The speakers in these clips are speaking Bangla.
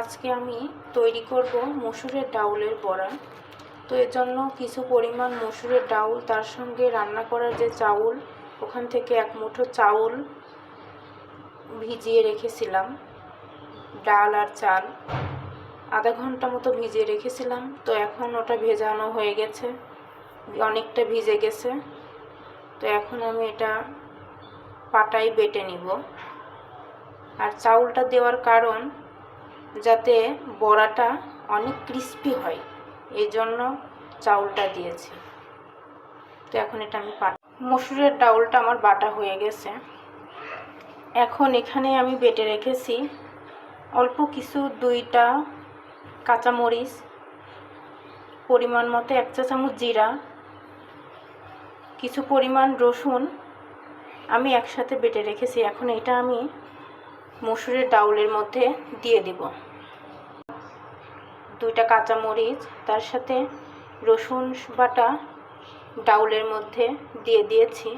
আজকে আমি তৈরি করব মসুরের ডাউলের বড়া। তো এর জন্য কিছু পরিমাণ মসুরের ডাউল, তার সঙ্গে রান্না করার যে চাউল, ওখান থেকে এক মুঠো চাউল ভিজিয়ে রেখেছিলাম, ডাল আর চাল। আধা ঘণ্টা মতো ভিজিয়ে রেখেছিলাম, তো এখন ওটা ভেজানো হয়ে গেছে, অনেকটা ভিজে গেছে। তো এখন আমি এটা পাটায় বেটে নিব। আর চাউলটা দেওয়ার কারণ যাতে বড়াটা অনেক ক্রিস্পি হয়। এই জন্য চাউলটা দিয়েছি। তো এখন এটা আমি পাট মসুরের ডাউলটা আমার বাটা হয়ে গেছে। এখন এখানে আমি বেটে রেখেছি অল্প কিছু দুইটা কাঁচামরিচ, পরিমাণ মতো এক চা চামচ জিরা, কিছু পরিমাণ রসুন আমি একসাথে বেটে রেখেছি। এখন এটা আমি মসুরের ডাউলের মধ্যে দিয়ে দিব। দুইটা কাঁচামরিচ তার সাথে রসুন বাটা ডাউলের মধ্যে দিয়ে দিয়েছি।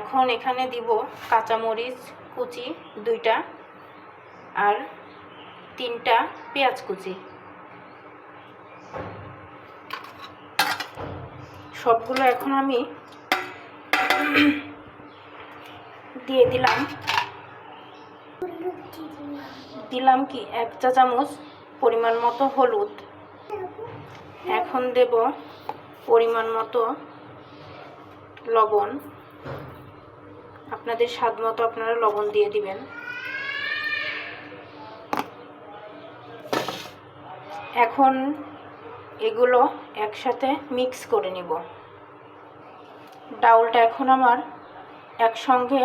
এখন এখানে দিব কাঁচামরিচ কুচি দুইটা আর তিনটা পেঁয়াজ কুচি। সবগুলো এখন আমি দিয়ে দিলাম। দিলাম কি? এক চা চামচ পরিমাণ মতো হলুদ। এখন দেব পরিমাণ মতো লবণ। আপনাদের স্বাদ মতো আপনারা লবণ দিয়ে দিবেন। এখন এগুলো একসাথে মিক্স করে নিব। ডাউলটা এখন আমার একসঙ্গে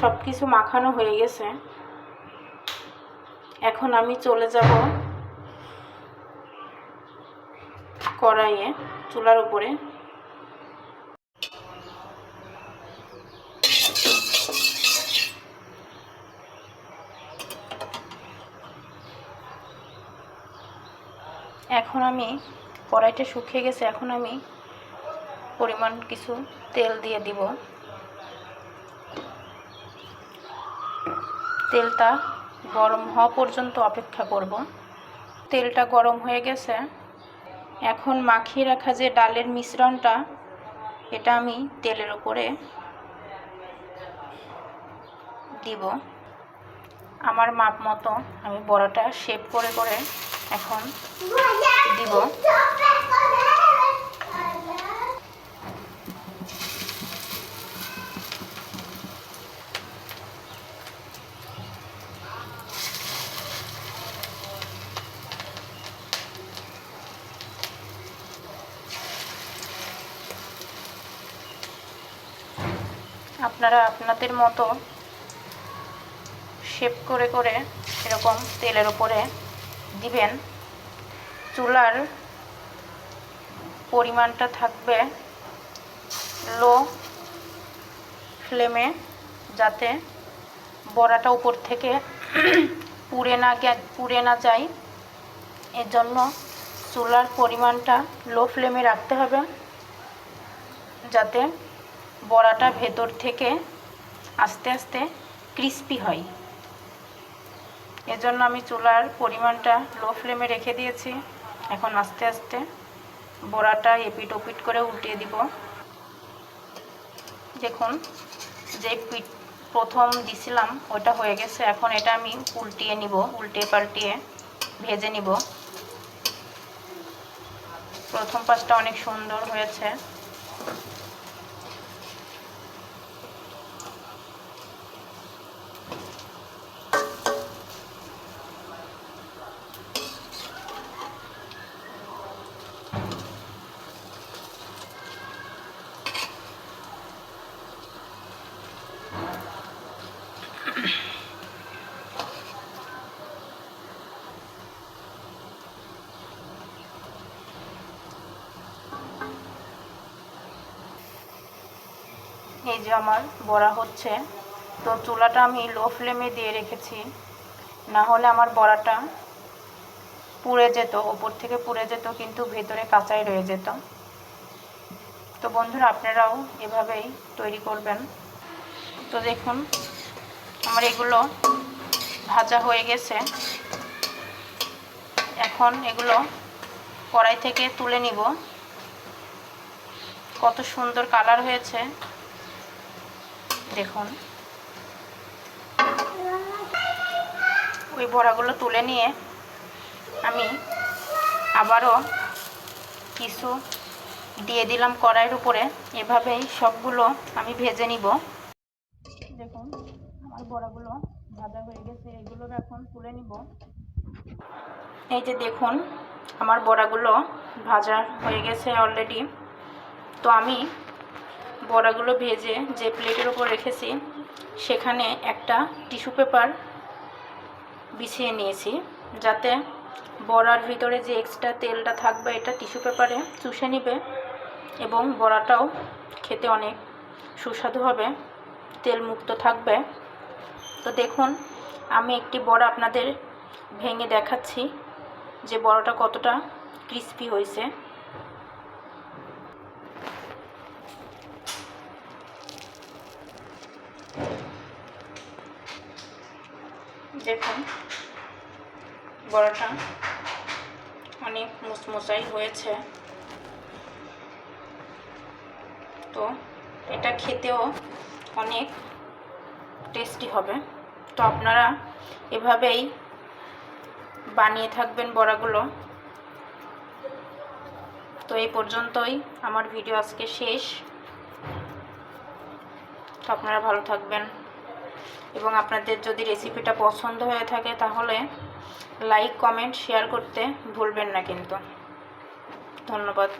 সব কিছু মাখানো হয়ে গেছে। এখন আমি চলে যাব কড়াইয়ে, চুলার উপরে। এখন আমি কড়াইটা শুকিয়ে গেছে, এখন আমি পরিমাণ কিছু তেল দিয়ে দিব। তেলটা গরম হওয়া পর্যন্ত অপেক্ষা করব। তেলটা গরম হয়ে গেছে। এখন মাখিয়ে রাখা যে ডালের মিশ্রণটা, এটা আমি তেলের ওপরে দিব। আমার মাপ মতো আমি বড়াটা শেপ করে করে এখন দিব। আপনারা আপনাদের মতো শেপ করে করে এরকম তেলের ওপরে দিবেন। চুলার পরিমাণটা থাকবে লো ফ্লেমে যাতে বড়াটা উপর থেকে পুড়ে না পুড়ে না যায়। এর জন্য চুলার পরিমাণটা লো ফ্লেমে রাখতে হবে যাতে বড়াটা ভেতর থেকে আস্তে আস্তে ক্রিস্পি হয়। এজন্য আমি চুলার পরিমাণটা লো ফ্লেমে রেখে দিয়েছি। এখন আস্তে আস্তে বড়াটা এপিট ওপিট করে উল্টিয়ে দিব। দেখুন, যে পিট প্রথম দিছিলাম, ওটা হয়ে গেছে। এখন এটা আমি উল্টিয়ে নিব উল্টিয়ে পাল্টিয়ে ভেজে নিব। প্রথম পাঁচটা অনেক সুন্দর হয়েছে। এই যে আমার বড়া হচ্ছে, তো চুলাটা আমি লো ফ্লেমে দিয়ে রেখেছি। না হলে আমার বড়াটা পুড়ে যেত, ওপর থেকে পুড়ে যেত, কিন্তু ভেতরে কাঁচাই রয়ে যেত। তো বন্ধুরা, আপনারাও এভাবেই তৈরি করবেন। তো দেখুন, আমার এগুলো ভাজা হয়ে গেছে। এখন এগুলো কড়াই থেকে তুলে নিব। কত সুন্দর কালার হয়েছে। দেখুন। ওই বড়াগুলো তুলে নিয়ে আমি আবারও কিছু দিয়ে দিলাম কড়াইয়ের উপরে। এভাবেই সবগুলো আমি ভেজে নিব। দেখুন, আমার বড়াগুলো ভাজা হয়ে গেছে। এগুলো এখন তুলে নিব। এই যে দেখুন, আমার বড়াগুলো ভাজা হয়ে গেছে অলরেডি তো আমি বড়াগুলো ভেজে যে প্লেটের ওপর রেখেছি, সেখানে একটা টিস্যু পেপার বিছিয়ে নিয়েছি, যাতে বড়ার ভিতরে যে এক্সট্রা তেলটা থাকবে এটা টিস্যু পেপারে চুষে নিবে এবং বড়াটাও খেতে অনেক সুস্বাদু হবে, তেল মুক্ত থাকবে। তো দেখুন, আমি একটি বড়া আপনাদের ভেঙে দেখাচ্ছি যে বড়াটা কতটা ক্রিস্পি হয়েছে। দেখুন, বড়াটা অনেক মুসমুসাই হয়েছে। তো এটা খেতেও অনেক টেস্টি হবে। তো আপনারা এভাবেই বানিয়ে থাকবেন বড়াগুলো। তো এই পর্যন্তই আমার ভিডিও আজকে শেষ। তো আপনারা ভালো থাকবেন। এবং আপনাদের যদি রেসিপিটা পছন্দ হয়ে থাকে তাহলে লাইক কমেন্ট শেয়ার করতে ভুলবেন না কিন্তু। ধন্যবাদ।